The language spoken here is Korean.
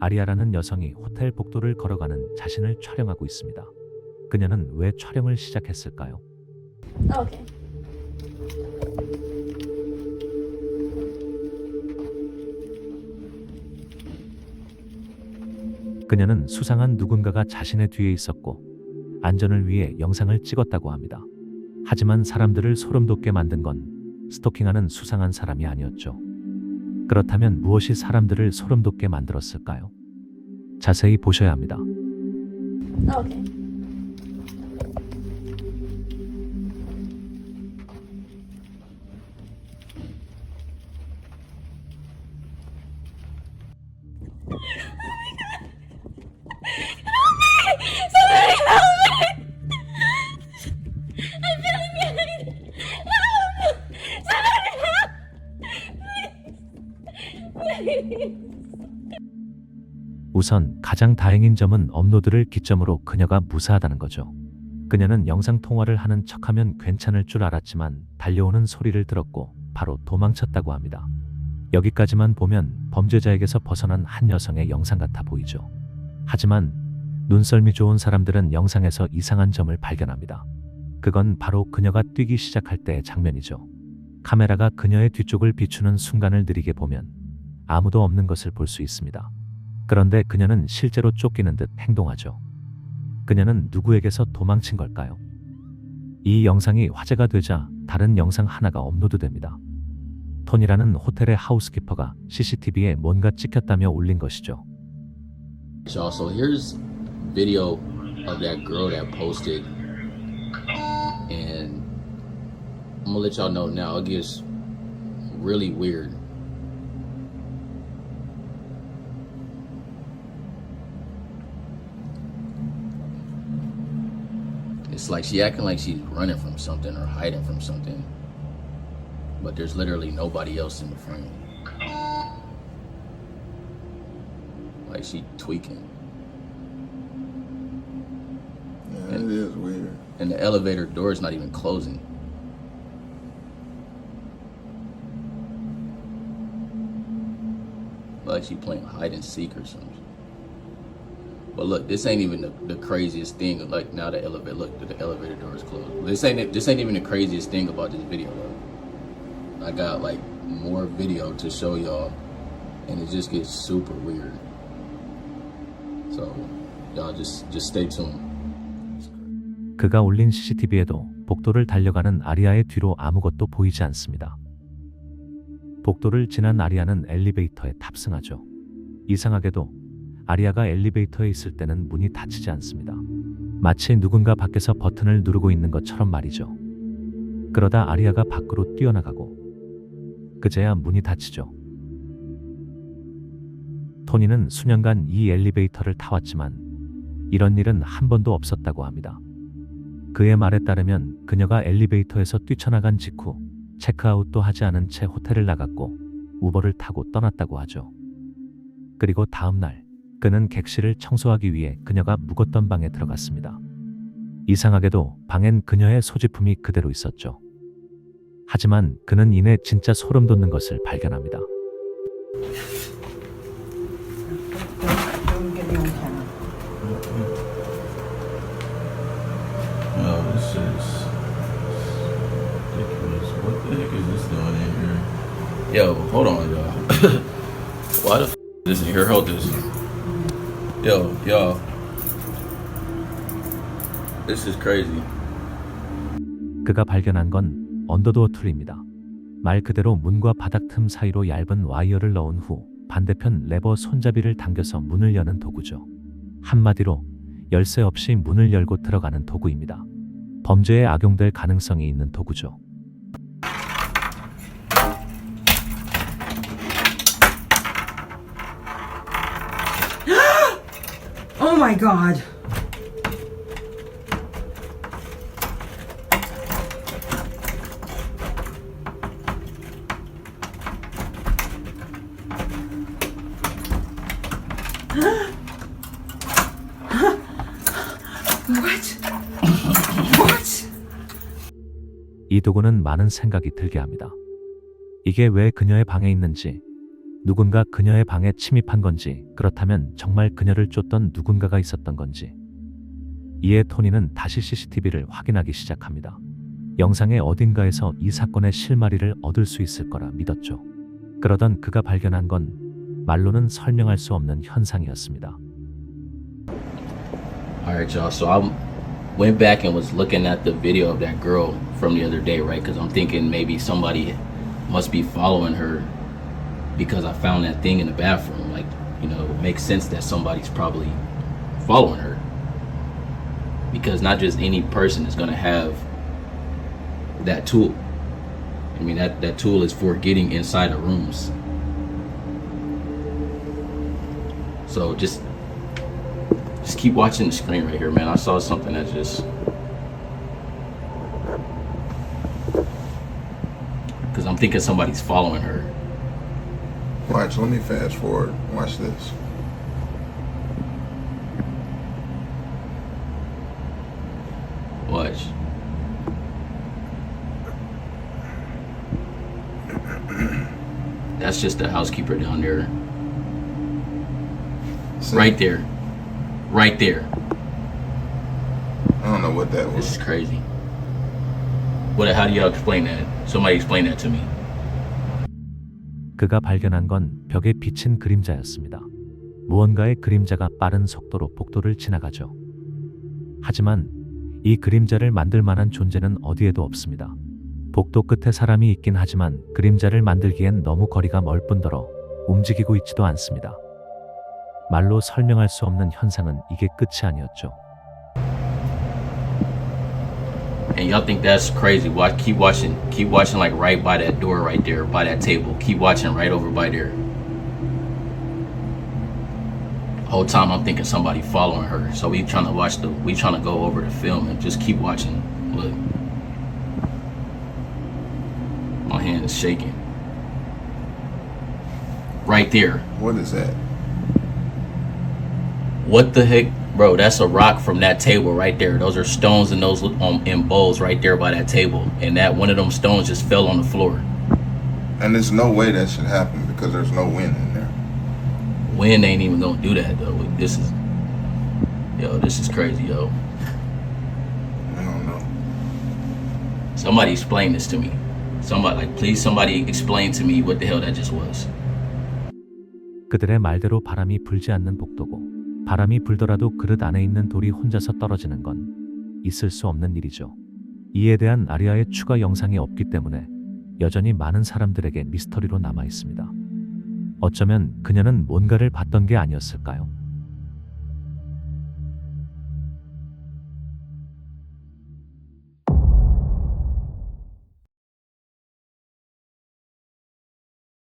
아리아라는 여성이 호텔 복도를 걸어가는 자신을 촬영하고 있습니다. 그녀는 왜 촬영을 시작했을까요? Okay. 그녀는 수상한 누군가가 자신의 뒤에 있었고 안전을 위해 영상을 찍었다고 합니다. 하지만 사람들을 소름 돋게 만든 건 스토킹하는 수상한 사람이 아니었죠. 그렇다면 무엇이 사람들을 소름 돋게 만들었을까요? 자세히 보셔야 합니다. 우선 가장 다행인 점은 업로드를 기점으로 그녀가 무사하다는 거죠. 그녀는 영상 통화를 하는 척하면 괜찮을 줄 알았지만 달려오는 소리를 들었고 바로 도망쳤다고 합니다. 여기까지만 보면 범죄자에게서 벗어난 한 여성의 영상 같아 보이죠. 하지만 눈썰미 좋은 사람들은 영상에서 이상한 점을 발견합니다. 그건 바로 그녀가 뛰기 시작할 때의 장면이죠. 카메라가 그녀의 뒤쪽을 비추는 순간을 느리게 보면 아무도 없는 것을 볼 수 있습니다. 그런데 그녀는 실제로 쫓기는 듯 행동하죠. 그녀는 누구에게서 도망친 걸까요? 이 영상이 화제가 되자 다른 영상 하나가 업로드됩니다. 톤이라는 호텔의 하우스키퍼가 CCTV에 뭔가 찍혔다며 올린 것이죠. Y'all, so here's video of that girl that posted, and I'm gonna let y'all know now. It gets really weird. It's like she acting like she's running from something or hiding from something, but there's literally nobody else in the frame. Like she tweaking. Yeah, it is weird. and the elevator door is not even closing. Like she playing hide and seek or something. But look, this ain't even the, the craziest thing. Like now the elevator, look, the elevator door is closed. This ain't this ain't even the craziest thing about this video though. I got like more video to show y'all, and it just gets super weird. So y'all just just stay tuned. 그가 올린 CCTV에도 복도를 달려가는 아리아의 뒤로 아무것도 보이지 않습니다. 복도를 지난 아리아는 엘리베이터에 탑승하죠. 이상하게도 아리아가 엘리베이터에 있을 때는 문이 닫히지 않습니다. 마치 누군가 밖에서 버튼을 누르고 있는 것처럼 말이죠. 그러다 아리아가 밖으로 뛰어나가고 그제야 문이 닫히죠. 토니는 수년간 이 엘리베이터를 타왔지만 이런 일은 한 번도 없었다고 합니다. 그의 말에 따르면 그녀가 엘리베이터에서 뛰쳐나간 직후 체크아웃도 하지 않은 채 호텔을 나갔고 우버를 타고 떠났다고 하죠. 그리고 다음 날 그는 객실을 청소하기 위해 그녀가 묵었던 방에 들어갔습니다. 이상하게도 방엔 그녀의 소지품이 그대로 있었죠. 하지만 그는 이내 진짜 소름 돋는 것을 발견합니다. Yo, y'all. This is crazy. 그가 발견한 건 언더도어 툴입니다. 말 그대로 문과 바닥 틈 사이로 얇은 와이어를 넣은 후 반대편 레버 손잡이를 당겨서 문을 여는 도구죠. 한마디로 열쇠 없이 문을 열고 들어가는 도구입니다. 범죄에 악용될 가능성이 있는 도구죠. My god. 이 도구는 많은 생각이 들게 합니다. 이게 왜 그녀의 방에 있는지, 누군가 그녀의 방에 침입한 건지, 그렇다면 정말 그녀를 쫓던 누군가가 있었던 건지. 이에 토니는 다시 CCTV를 확인하기 시작합니다. 영상의 어딘가에서 이 사건의 실마리를 얻을 수 있을 거라 믿었죠. 그러던 그가 발견한 건 말로는 설명할 수 없는 현상이었습니다. All right, y'all. So I went back and was looking at the video of that girl from the other day, right? Because I'm thinking maybe somebody must be following her because I found that thing in the bathroom. Like, you know, it makes sense that somebody's probably following her. Because not just any person is going to have that tool. I mean, that, that tool is for getting inside of rooms. So just just keep watching the screen right here, man. I saw something that just. Because I'm thinking somebody's following her. Watch, let me fast forward. Watch this. Watch. That's just the housekeeper down there. See? Right there. Right there. I don't know what that was. This is crazy. What? How do y'all explain that? Somebody explain that to me. 그가 발견한 건 벽에 비친 그림자였습니다. 무언가의 그림자가 빠른 속도로 복도를 지나가죠. 하지만 이 그림자를 만들 만한 존재는 어디에도 없습니다. 복도 끝에 사람이 있긴 하지만 그림자를 만들기엔 너무 거리가 멀 뿐더러 움직이고 있지도 않습니다. 말로 설명할 수 없는 현상은 이게 끝이 아니었죠. And y'all think that's crazy? Watch, keep watching, keep watching, like right by that door, right there, by that table. Keep watching right over by there. Whole time I'm thinking somebody following her. So we trying to watch the, we trying to go over the film and just keep watching. Look, my hand is shaking. Right there. What is that? What the heck, bro? That's a rock from that table right there. Those are stones and those um, in bowls right there by that table. And that one of them stones just fell on the floor. And there's no way that should happen because there's no wind in there. Wind ain't even gonna do that though. This is, yo, this is crazy, yo. I don't know. Somebody explain this to me. Somebody, like, please, somebody explain to me what the hell that just was. 그들의 말대로 바람이 불지 않는 복도고 바람이 불더라도 그릇 안에 있는 돌이 혼자서 떨어지는 건 있을 수 없는 일이죠. 이에 대한 아리아의 추가 영상이 없기 때문에 여전히 많은 사람들에게 미스터리로 남아 있습니다. 어쩌면 그녀는 뭔가를 봤던 게 아니었을까요?